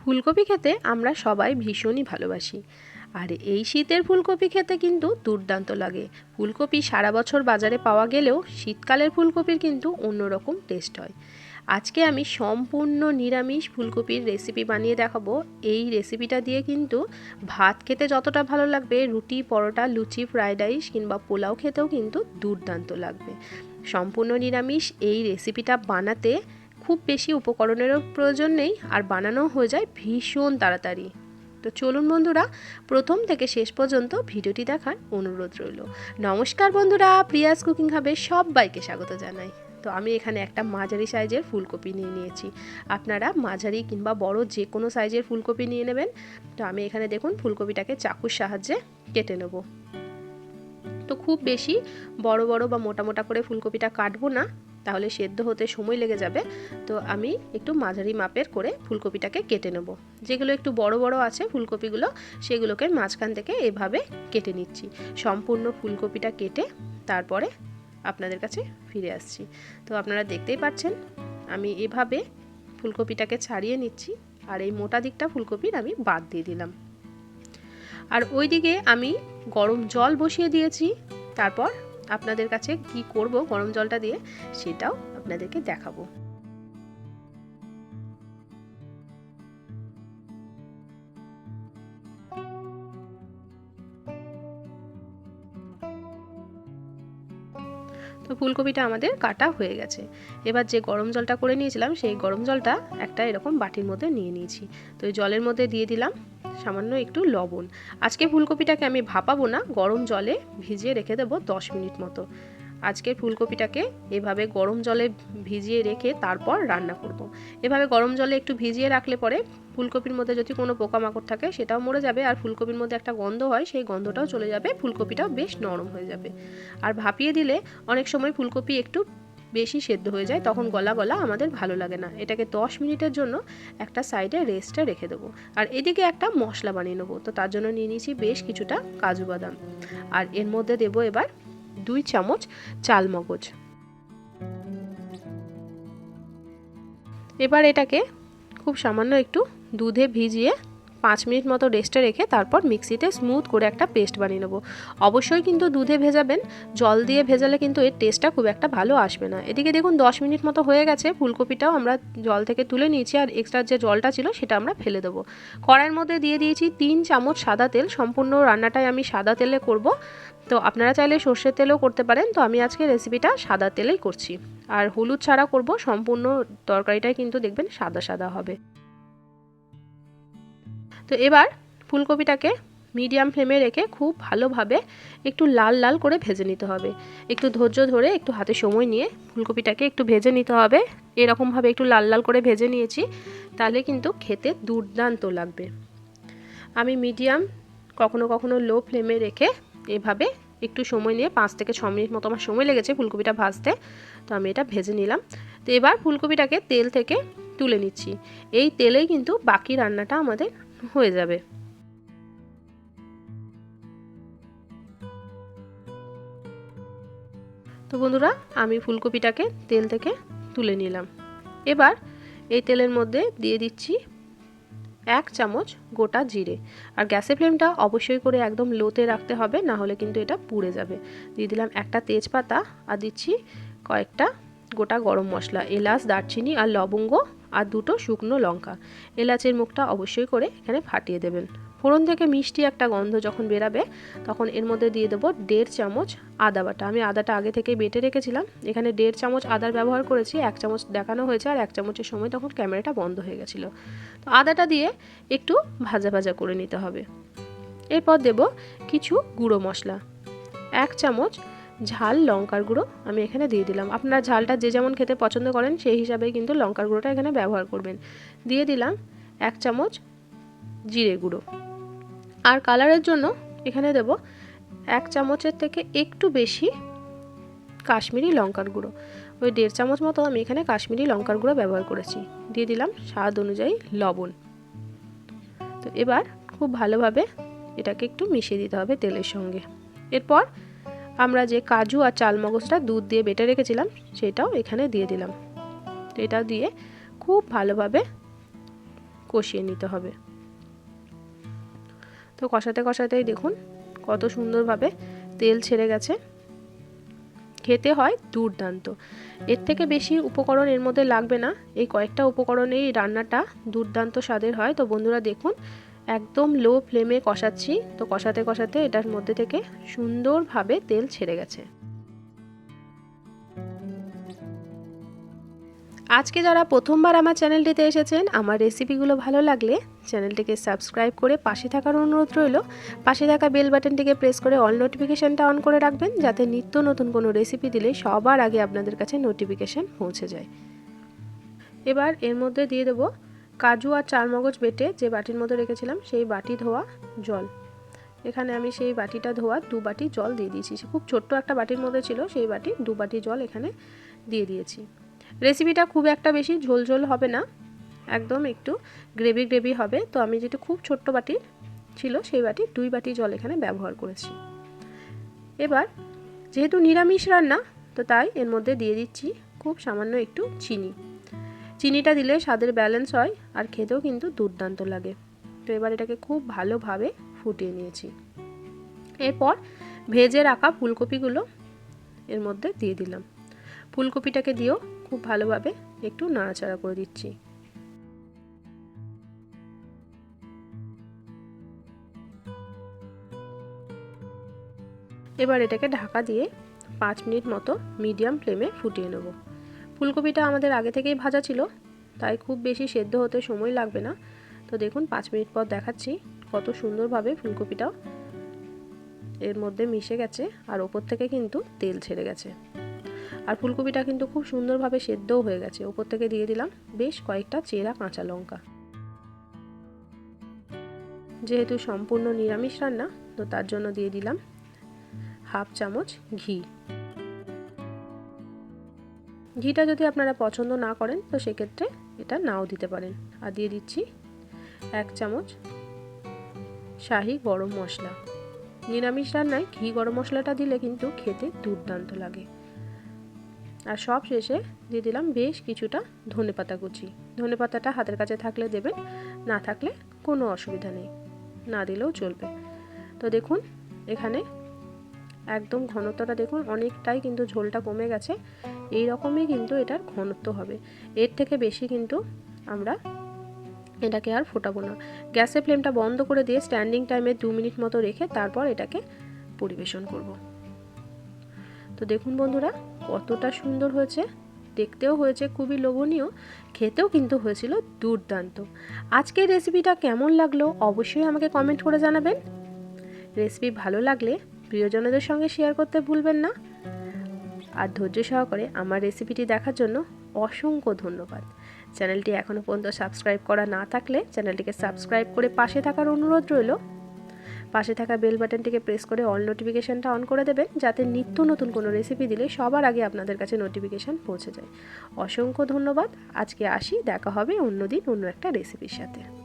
ফুলকপি খেতে আমরা সবাই ভীষণই ভালোবাসি। আর এই শীতের ফুলকপি খেতে কিন্তু দুর্দান্ত লাগে। ফুলকপি সারা বছর বাজারে পাওয়া গেলেও শীতকালের ফুলকপির কিন্তু অন্যরকম টেস্ট হয়। আজকে আমি সম্পূর্ণ নিরামিষ ফুলকপির রেসিপি বানিয়ে দেখাবো। এই রেসিপিটা দিয়ে কিন্তু ভাত খেতে যতটা ভালো লাগবে, রুটি, পরোটা, লুচি ফ্রাইড রাইস কিংবা পোলাও খেতেও কিন্তু দুর্দান্ত লাগবে। সম্পূর্ণ নিরামিষ এই রেসিপিটা বানাতে খুব বেশি উপকরণেরও প্রয়োজন নেই আর বানানো হয়ে যায় ভীষণ তাড়াতাড়ি। তো চলুন বন্ধুরা, প্রথম থেকে শেষ পর্যন্ত ভিডিওটি দেখার অনুরোধ রইল। নমস্কার বন্ধুরা, প্রিয়াস কুকিং হাবে সবাইকে স্বাগত জানাই। তো আমি এখানে একটা মাঝারি সাইজের ফুলকপি নিয়ে নিয়েছি। আপনারা মাঝারি কিংবা বড় যে কোনো সাইজের ফুলকপি নিয়ে নেবেন। তো আমি এখানে দেখুন ফুলকপিটাকে চাকুর সাহায্যে কেটে নেব। তো খুব বেশি বড় বড় বা মোটা মোটা করে ফুলকপিটা কাটবো না। তাহলে সেদ্ধ হতে সময় লেগে যাবে। তো আমি একটু মাঝারি মাপের করে ফুলকপিটাকে কেটে নেব। যেগুলো একটু বড় বড় আছে ফুলকপিগুলো, সেগুলোকে মাঝখান থেকে এভাবে কেটে নিচ্ছি। সম্পূর্ণ ফুলকপিটা কেটে তারপরে আপনাদের কাছে ফিরে আসছি। তো আপনারা দেখতেই পাচ্ছেন, আমি এভাবে ফুলকপিটাকে ছাড়িয়ে নিচ্ছি আর এই মোটা দিকটা ফুলকপির আমি বাদ দিয়ে দিলাম। আর ওইদিকে আমি গরম জল বসিয়ে দিয়েছি, তারপর আপনাদের কাছে কি করব গরম জলটা দিয়ে সেটাও আপনাদেরকে দেখাবো। তো ফুলকপিটা আমাদের কাটা হয়ে গেছে। এবার যে গরম জলটা করে নিয়েছিলাম, সেই গরম জলটা একটা এরকম বাটির মধ্যে নিয়ে নিয়েছি। তো জলের মধ্যে দিয়ে দিলাম। সামান্য একটু লবণ। আজকে ফুলকপিটাকে আমি ভাপাবো না, গরম জলে ভিজিয়ে রেখে দেবো দশ মিনিট মতো। আজকের ফুলকপিটাকে এভাবে গরম জলে ভিজিয়ে রেখে তারপর রান্না করব। এভাবে গরম জলে একটু ভিজিয়ে রাখলে পরে ফুলকপির মধ্যে যদি কোনো পোকামাকড় থাকে সেটাও মরে যাবে আর ফুলকপির মধ্যে একটা গন্ধ হয় সেই গন্ধটাও চলে যাবে, ফুলকপিটাও বেশ নরম হয়ে যাবে। আর ভাপিয়ে দিলে অনেক সময় ফুলকপি একটু বেশি সেদ্ধ হয়ে যায়, তখন গলা গলা আমাদের ভালো লাগে না। এটাকে দশ মিনিটের জন্য একটা সাইডে রেস্টে রেখে দেবো। আর এদিকে একটা মশলা বানিয়ে নেব, তো তার জন্য নিয়ে নিয়েছি বেশ কিছুটা কাজু বাদাম। আর এর মধ্যে দেবো এবার দুই চামচ চাল মগজ। এবার এটাকে খুব সামান্য একটু দুধে ভিজিয়ে পাঁচ মিনিট মতো রেস্টে রেখে তারপর মিক্সিতে স্মুথ করে একটা পেস্ট বানিয়ে নেব। অবশ্যই কিন্তু দুধে ভেজাবেন, জল দিয়ে ভেজালে কিন্তু এর টেস্টটা খুব একটা ভালো আসবে না। এদিকে দেখুন দশ মিনিট মতো হয়ে গেছে, ফুলকপিটাও আমরা জল থেকে তুলে নিয়েছি আর এক্সট্রা যে জলটা ছিল সেটা আমরা ফেলে দেবো। কড়াইয়ের মধ্যে দিয়ে দিয়েছি তিন চামচ সাদা তেল, সম্পূর্ণ রান্নাটাই আমি সাদা তেলে করব। তো আপনারা চাইলে সর্ষের তেলেও করতে পারেন। তো আমি আজকে রেসিপিটা সাদা তেলেই করছি। আর হলুদ ছাড়া করব, সম্পূর্ণ তরকারিটাই কিন্তু দেখবেন সাদা সাদা হবে। তো এবার ফুলকপিটাকে মিডিয়াম ফ্লেমে রেখে খুব ভালোভাবে একটু লাল লাল করে ভেজে নিতে হবে। একটু ধৈর্য ধরে একটু হাতে সময় নিয়ে ফুলকপিটাকে একটু ভেজে নিতে হবে। এরকমভাবে একটু লাল লাল করে ভেজে নিয়েছি, তাহলে কিন্তু খেতে দুর্দান্ত লাগবে। আমি মিডিয়াম কখনো কখনো লো ফ্লেমে রেখে এভাবে একটু সময় নিয়ে পাঁচ থেকে ছ মিনিট মতো আমার সময় লেগেছে ফুলকপিটা ভাজতে, তো আমি এটা ভেজে নিলাম। তো এবার ফুলকপিটাকে তেল থেকে তুলে নিচ্ছি। এই তেলেই কিন্তু বাকি রান্নাটা আমাদের হয়ে যাবে। তো বন্ধুরা, আমি ফুলকপিটাকে তেল থেকে তুলে নিলাম। এবার এই তেলের মধ্যে দিয়ে দিচ্ছি এক চামচ গোটা জিরে। আর গ্যাসের ফ্লেমটা অবশ্যই করে একদম লোতে রাখতে হবে, না হলে কিন্তু এটা পুড়ে যাবে। দিয়ে দিলাম একটা তেজপাতা আর দিচ্ছি কয়েকটা গোটা গরম মশলা, এলাচ, দারচিনি আর লবঙ্গ আর দুটো শুকনো লঙ্কা। এলাচের মুখটা অবশ্যই করে এখানে ফাটিয়ে দেবেন। ফোড়ন থেকে মিষ্টি একটা গন্ধ যখন বেরাবে, তখন এর মধ্যে দিয়ে দেবো দেড় চামচ আদা বাটা। আমি আদাটা আগে থেকে বেটে রেখেছিলাম। এখানে দেড় চামচ আদার ব্যবহার করেছি, এক চামচ দেখানো হয়েছে আর এক চামচের সময় তখন ক্যামেরাটা বন্ধ হয়ে গেছিল। তো আদাটা দিয়ে একটু ভাজা ভাজা করে নিতে হবে। এরপর দেব কিছু গুঁড়ো মশলা। এক চামচ ঝাল লঙ্কার গুঁড়ো আমি এখানে দিয়ে দিলাম। আপনারা ঝালটা যে যেমন খেতে পছন্দ করেন, সেই হিসাবে কিন্তু লঙ্কার গুঁড়োটা এখানে ব্যবহার করবেন। দিয়ে দিলাম এক চামচ জিরে গুঁড়ো। আর কালারের জন্য এখানে দেব এক চামচের থেকে একটু বেশি কাশ্মীরি লঙ্কার গুঁড়ো। ওই দেড় চামচ মতো আমি এখানে কাশ্মীরি লঙ্কার গুঁড়ো ব্যবহার করেছি। দিয়ে দিলাম স্বাদ অনুযায়ী লবণ। তো এবার খুব ভালোভাবে এটাকে একটু মিশিয়ে দিতে হবে তেলের সঙ্গে। এরপর আমরা যে কাজু আর চালমগজটা দুধ দিয়ে বেটে রেখেছিলাম, সেটাও এখানে দিয়ে দিলাম। এটা দিয়ে খুব ভালোভাবে কষিয়ে নিতে হবে। তো কষাতে কষাতেই দেখুন কত সুন্দরভাবে তেল ছেড়ে গেছে। খেতে হয় দুর্দান্ত। এর থেকে বেশি উপকরণ এর মধ্যে লাগবে না। এই কয়েকটা উপকরণেই রান্নাটা দুর্দান্ত স্বাদের হয়। তো বন্ধুরা দেখুন একদম লো ফ্লেমে কষাচ্ছি। তো কষাতে কষাতে এটার মধ্যে থেকে সুন্দরভাবে তেল ছেড়ে গেছে। আজকে যারা প্রথমবার আমার চ্যানেলটিতে এসেছেন, আমার রেসিপিগুলো ভালো লাগলে চ্যানেলটিকে সাবস্ক্রাইব করে পাশে থাকার অনুরোধ রইল। পাশে থাকা বেল বাটনটিকে প্রেস করে অল নোটিফিকেশানটা অন করে রাখবেন, যাতে নিত্য নতুন কোনো রেসিপি দিলে সবার আগে আপনাদের কাছে নোটিফিকেশান পৌঁছে যায়। এবার এর মধ্যে দিয়ে দেবো কাজু আর চারমগজ বেটে যে বাটির মধ্যে রেখেছিলাম, সেই বাটি ধোয়া জল। এখানে আমি সেই বাটিটা ধোয়া দু বাটি জল দিয়ে দিয়েছি। সে খুব ছোট্ট একটা বাটির মধ্যে ছিল, সেই বাটি দু বাটি জল এখানে দিয়ে দিয়েছি। রেসিপিটা খুব একটা বেশি ঝোল ঝোল হবে না, একদম একটু গ্রেভি গ্রেভি হবে। তো আমি যেটা খুব ছোট্ট বাটি ছিল, সেই বাটি দুই বাটি জল এখানে ব্যবহার করেছি। এবার যেহেতু নিরামিষ রান্না, তো তাই এর মধ্যে দিয়ে দিচ্ছি খুব সামান্য একটু চিনি। চিনিটা দিলে স্বাদের ব্যালেন্স হয় আর খেতেও কিন্তু দুর্দান্ত লাগে। তো এবার এটাকে খুব ভালোভাবে ফুটিয়ে নিয়েছি। এরপর ভেজে রাখা ফুলকপিগুলো এর মধ্যে দিয়ে দিলাম। ফুলকপিটাকে দিয়েও খুব ভালোভাবে একটু নাড়াচাড়া করে দিচ্ছি। এবার এটাকে ঢাকা দিয়ে পাঁচ মিনিট মতো মিডিয়াম ফ্লেমে ফুটিয়ে নেব। ফুলকপিটা আমাদের আগে থেকেই ভাজা ছিল, তাই খুব বেশি সেদ্ধ হতে সময় লাগবে না। তো দেখুন, পাঁচ মিনিট পর দেখাচ্ছি কত সুন্দরভাবে ফুলকপিটাও এর মধ্যে মিশে গেছে আর ওপর থেকে কিন্তু তেল ছেড়ে গেছে। আর ফুলকপিটা কিন্তু খুব সুন্দরভাবে সেদ্ধও হয়ে গেছে। ওপর থেকে দিয়ে দিলাম বেশ কয়েকটা চেরা কাঁচা লঙ্কা। যেহেতু সম্পূর্ণ নিরামিষ রান্না, তো তার জন্য দিয়ে দিলাম হাফ চামচ ঘি। ঘিটা যদি আপনারা পছন্দ না করেন, তো সেক্ষেত্রে এটা নাও দিতে পারেন। আর দিয়ে দিচ্ছি এক চামচ শাহি গরম মশলা। নিরামিষ রান্নায় ঘি গরম মশলাটা দিলে কিন্তু খেতে দুর্দান্ত লাগে। আর সব শেষে দিয়ে দিলাম বেশ কিছুটা ধনে পাতা কুচি। ধনে পাতাটা হাতের কাছে থাকলে দেবেন, না থাকলে কোনো অসুবিধা নেই। না দিলেও চলবে। তো দেখুন, এখানে একদম ঘনত্বটা দেখুন, অনেকটাই কিন্তু ঝোলটা কমে গেছে। এই রকমই কিন্তু এটার ঘনত্ব হবে। এর থেকে বেশি কিন্তু আমরা এটাকে আর ফোটাবো না। গ্যাসের ফ্লেমটা বন্ধ করে দিয়ে স্ট্যান্ডিং টাইমে দু মিনিট মতো রেখে তারপর এটাকে পরিবেশন করব। তো দেখুন বন্ধুরা, কতটা সুন্দর হয়েছে। দেখতেও হয়েছে, খুবই লোভনীয়। খেতেও কিন্তু হয়েছিল দুর্দান্ত। আজকের রেসিপিটা কেমন লাগল অবশ্যই আমাকে কমেন্ট করে জানাবেন। রেসিপি ভালো লাগলে প্রিয়জনদের সঙ্গে শেয়ার করতে ভুলবেন না। আর ধৈর্য সহকারে আমার রেসিপিটি দেখার জন্য অসংখ্য ধন্যবাদ। চ্যানেলটি এখনও পর্যন্ত সাবস্ক্রাইব করা না থাকলে চ্যানেলটিকে সাবস্ক্রাইব করে পাশে থাকার অনুরোধ রইল। পাশে থাকা বেল বাটনটিকে প্রেস করে অল নোটিফিকেশানটা অন করে দেবেন, যাতে নিত্য নতুন কোনো রেসিপি দিলে সবার আগে আপনাদের কাছে নোটিফিকেশান পৌঁছে যায়। অসংখ্য ধন্যবাদ, আজকে আসি, দেখা হবে অন্যদিন অন্য একটা রেসিপির সাথে।